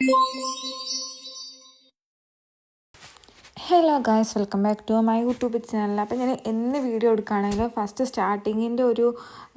我 hello guys welcome back to my YouTube channel അപ്പോൾ ഞാൻ എന്ന് വീഡിയോ എടുക്കുകയാണെങ്കിലും ഫസ്റ്റ് സ്റ്റാർട്ടിങ്ങിന്റെ ഒരു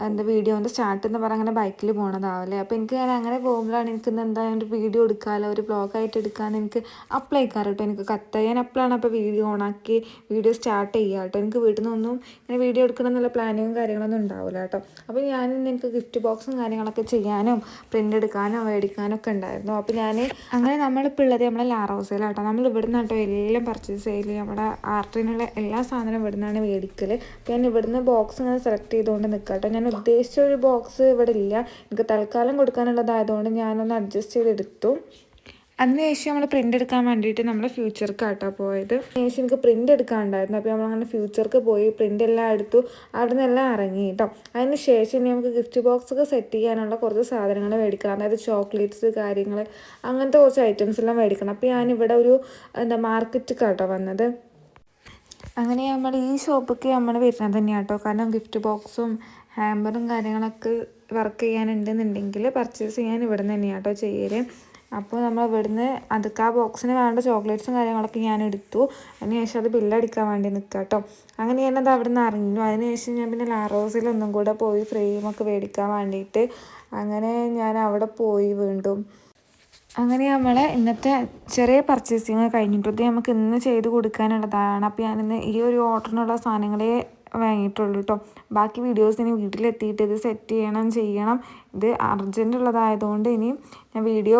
എന്താ വീഡിയോ ഒന്ന് സ്റ്റാർട്ട് എന്ന് പറഞ്ഞാൽ അങ്ങനെ ബൈക്കിൽ പോകണതാവില്ലേ അപ്പോൾ എനിക്ക് ഞാൻ അങ്ങനെ പോകുമ്പോഴാണ് എനിക്ക് ഇന്ന് എന്താ ഒരു വീഡിയോ എടുക്കാമല്ലോ ഒരു ബ്ലോഗായിട്ട് എടുക്കാൻ എനിക്ക് അപ്ലൈ ചെയ്യാം കേട്ടോ. എനിക്ക് കത്ത ഞാൻ അപ്പോൾ വീഡിയോ ഓണാക്കി വീഡിയോ സ്റ്റാർട്ട് ചെയ്യുക കേട്ടോ. എനിക്ക് വീട്ടിൽ നിന്നൊന്നും ഇങ്ങനെ വീഡിയോ എടുക്കണം എന്നുള്ള പ്ലാനിങ്ങും കാര്യങ്ങളൊന്നും ഉണ്ടാവില്ല കേട്ടോ. അപ്പോൾ ഞാൻ എനിക്ക് ഗിഫ്റ്റ് ബോക്സും കാര്യങ്ങളൊക്കെ ചെയ്യാനും പ്രിന്റ് എടുക്കാനും മേടിക്കാനോ ഒക്കെ ഉണ്ടായിരുന്നു. അപ്പോൾ ഞാൻ അങ്ങനെ നമ്മളിപ്പോൾ ഉള്ളത് നമ്മളെ ലാറോസയിലാട്ടോ നമ്മൾ ഇവിടുന്ന് കേട്ടോ എല്ലാം പർച്ചേസ് ചെയ്യൽ നമ്മുടെ ആർട്ടിനുള്ള എല്ലാ സാധനവും ഇവിടുന്നാണ് മേടിക്കൽ ഞാൻ ഇവിടുന്ന് ബോക്സ് ഇങ്ങനെ സെലക്ട് ചെയ്തുകൊണ്ട് നിൽക്കാം കേട്ടോ ഞാൻ ഉദ്ദേശിച്ച ഒരു ബോക്സ് ഇവിടെ ഇല്ല. എനിക്ക് തൽക്കാലം കൊടുക്കാനുള്ളതായതുകൊണ്ട് ഞാനൊന്ന് അഡ്ജസ്റ്റ് ചെയ്തെടുത്തു. അതിനുശേഷം നമ്മൾ പ്രിന്റ് എടുക്കാൻ വേണ്ടിയിട്ട് നമ്മൾ ഫ്യൂച്ചർക്ക് ആട്ടോ പോയത്. ശേഷം എനിക്ക് പ്രിന്റ് എടുക്കാനുണ്ടായിരുന്നു അപ്പോൾ നമ്മളങ്ങനെ ഫ്യൂച്ചർക്ക് പോയി പ്രിന്റ് എല്ലാം എടുത്തു. അവിടെ നിന്നെല്ലാം ഇറങ്ങി കേട്ടോ അതിന് ശേഷം ഇനി നമുക്ക് ഗിഫ്റ്റ് ബോക്സ് ഒക്കെ സെറ്റ് ചെയ്യാനുള്ള കുറച്ച് സാധനങ്ങൾ മേടിക്കണം. അതായത് ചോക്ലേറ്റ്സ് കാര്യങ്ങൾ അങ്ങനത്തെ കുറച്ച് ഐറ്റംസ് എല്ലാം മേടിക്കണം. അപ്പോൾ ഞാനിവിടെ ഒരു എന്താ മാർക്കറ്റ് കേട്ടോ വന്നത്. അങ്ങനെ നമ്മൾ ഈ ഷോപ്പിക്ക് നമ്മൾ വരുന്നത് തന്നെയാണ് കേട്ടോ കാരണം ഗിഫ്റ്റ് ബോക്സും ഹാമ്പറും കാര്യങ്ങളൊക്കെ വർക്ക് ചെയ്യാനുണ്ടെന്നുണ്ടെങ്കിൽ പർച്ചേസ് ചെയ്യാൻ ഇവിടെ നിന്ന് തന്നെയാണ് കേട്ടോ ചെയ്യൽ അപ്പോൾ നമ്മൾ ഇവിടുന്ന് അതൊക്കെ ആ ബോക്സിന് വേണ്ട ചോക്ലേറ്റ്സും കാര്യങ്ങളൊക്കെ ഞാൻ എടുത്തു. അതിനുശേഷം അത് ബില്ലടിക്കാൻ വേണ്ടി നിൽക്കുക കേട്ടോ അങ്ങനെ ഞാനത് അവിടെ നിന്ന് അറിഞ്ഞു. അതിനുശേഷം ഞാൻ പിന്നെ ലാറോസിൽ ഒന്നും കൂടെ പോയി ഫ്രെയിമൊക്കെ മേടിക്കാൻ വേണ്ടിയിട്ട് അങ്ങനെ ഞാൻ അവിടെ പോയി വീണ്ടും. അങ്ങനെ നമ്മളെ ഇന്നത്തെ ചെറിയ പർച്ചേസിങ് കഴിഞ്ഞിട്ട് നമുക്ക് ഇന്ന് ചെയ്ത് കൊടുക്കാനുള്ളതാണ്. അപ്പോൾ ഞാനിന്ന് ഈ ഒരു ഓർഡറിനുള്ള സാധനങ്ങളെ വാങ്ങിയിട്ടുള്ളൂ കേട്ടോ ബാക്കി വീഡിയോസ് ഇനി വീട്ടിലെത്തിയിട്ട് ഇത് സെറ്റ് ചെയ്യണം ചെയ്യണം. ഇത് അർജന്റ് ഉള്ളതായതുകൊണ്ട് ഇനി ഞാൻ വീഡിയോ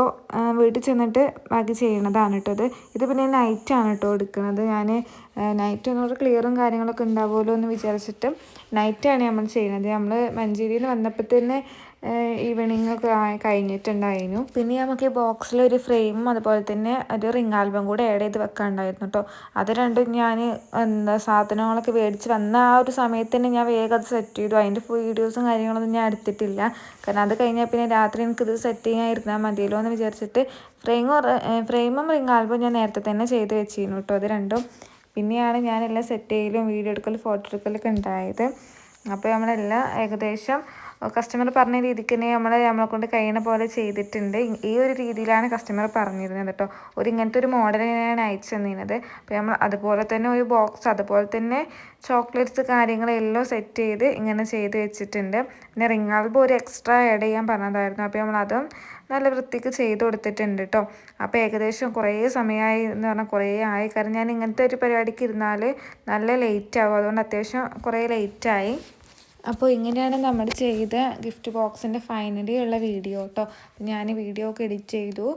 വീട്ടിൽ ചെന്നിട്ട് ബാക്കി ചെയ്യണതാണ് കേട്ടോ ഇത്. ഇത് പിന്നെ നൈറ്റാണ് കേട്ടോ എടുക്കുന്നത് ഞാൻ നൈറ്റ് ഒന്നുകൂടെ ക്ലിയറും കാര്യങ്ങളൊക്കെ ഉണ്ടാവുമല്ലോ എന്ന് വിചാരിച്ചിട്ട് നൈറ്റാണ് നമ്മൾ ചെയ്യണത്. നമ്മൾ മഞ്ചേരിയിൽ വന്നപ്പോൾ തന്നെ ഈവനിങ് ഒക്കെ കഴിഞ്ഞിട്ടുണ്ടായിരുന്നു. പിന്നെ നമുക്ക് ഈ ബോക്സിൽ ഒരു ഫ്രെയിമും അതുപോലെ തന്നെ ഒരു റിംഗ് ആൽബം കൂടെ ആഡ് ചെയ്ത് വെക്കാനുണ്ടായിരുന്നു കേട്ടോ അത് രണ്ടും ഞാൻ എന്താ സാധനങ്ങളൊക്കെ മേടിച്ച് വന്ന ആ ഒരു സമയത്ത് തന്നെ ഞാൻ വേഗം അത് സെറ്റ് ചെയ്തു. അതിന്റെ വീഡിയോസും കാര്യങ്ങളൊന്നും ഞാൻ എടുത്തിട്ടില്ല. കാരണം അത് കഴിഞ്ഞാൽ പിന്നെ രാത്രി എനിക്കിത് സെറ്റ് ചെയ്യാൻ ഇരുന്നാൽ മതിയല്ലോ എന്ന് വിചാരിച്ചിട്ട് ഫ്രെയിമും ഫ്രെയിമും റിംഗ് ആൽബം ഞാൻ നേരത്തെ തന്നെ ചെയ്ത് വെച്ചിരുന്നു കേട്ടോ അത് രണ്ടും. പിന്നെയാണ് ഞാനെല്ലാം സെറ്റ് ചെയ്യലും വീഡിയോ എടുക്കലും ഫോട്ടോ എടുക്കലൊക്കെ ഉണ്ടായത്. അപ്പോൾ നമ്മളെല്ലാം ഏകദേശം കസ്റ്റമർ പറഞ്ഞ രീതിക്ക് തന്നെ നമ്മൾ നമ്മളെ കൊണ്ട് കഴിയുന്ന പോലെ ചെയ്തിട്ടുണ്ട്. ഈ ഒരു രീതിയിലാണ് കസ്റ്റമർ പറഞ്ഞിരുന്നത് കേട്ടോ ഒരു ഇങ്ങനത്തെ ഒരു മോഡൽ ഞാൻ അയച്ചു തന്നിരുന്നത്. അപ്പോൾ നമ്മൾ അതുപോലെ തന്നെ ഒരു ബോക്സ് അതുപോലെ തന്നെ ചോക്ലേറ്റ്സ് കാര്യങ്ങളെല്ലാം സെറ്റ് ചെയ്ത് ഇങ്ങനെ ചെയ്ത് വെച്ചിട്ടുണ്ട്. പിന്നെ റിംഗ് ആൽബം ഒരു എക്സ്ട്രാ ആഡ് ചെയ്യാൻ പറഞ്ഞതായിരുന്നു. അപ്പോൾ നമ്മളതും നല്ല വൃത്തിക്ക് ചെയ്ത് കൊടുത്തിട്ടുണ്ട് കേട്ടോ അപ്പോൾ ഏകദേശം കുറേ സമയമായി എന്ന് പറഞ്ഞാൽ കുറേ ആയി. കാരണം ഞാൻ ഇങ്ങനത്തെ ഒരു പരിപാടിക്ക് ഇരുന്നാൽ നല്ല ലേറ്റ് ആവും. അതുകൊണ്ട് അത്യാവശ്യം കുറേ ലേറ്റായി അപ്പോൾ ഇങ്ങനെയാണ് നമ്മൾ ചെയ്ത ഗിഫ്റ്റ് ബോക്സിന്റെ ഫൈനലി ഉള്ള വീഡിയോ കേട്ടോ ഞാൻ വീഡിയോ ഒക്കെ എഡിറ്റ് ചെയ്തു.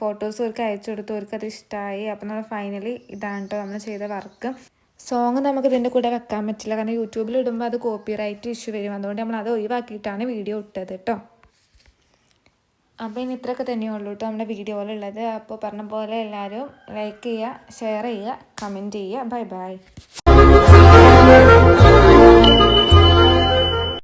ഫോട്ടോസ് അവർക്ക് അയച്ചു കൊടുത്തു. അവർക്ക് അത് ഇഷ്ടമായി അപ്പോൾ നമ്മൾ ഫൈനലി ഇതാണ് കേട്ടോ നമ്മൾ ചെയ്ത വർക്ക് സോങ് നമുക്ക് ഇതിന്റെ കൂടെ വെക്കാൻ പറ്റില്ല. കാരണം യൂട്യൂബിൽ ഇടുമ്പോൾ അത് കോപ്പി റൈറ്റ് ഇഷ്യൂ വരും. അതുകൊണ്ട് നമ്മൾ അത് ഒഴിവാക്കിയിട്ടാണ് വീഡിയോ ഇട്ടത് കേട്ടോ അപ്പോൾ ഇനി ഇത്രയൊക്കെ തന്നെയുള്ളൂ കേട്ടോ നമ്മുടെ വീഡിയോയിലുള്ളത് അപ്പോൾ പറഞ്ഞ പോലെ എല്ലാവരും ലൈക്ക് ചെയ്യുക ഷെയർ ചെയ്യുക കമന്റ് ചെയ്യുക. Bye bye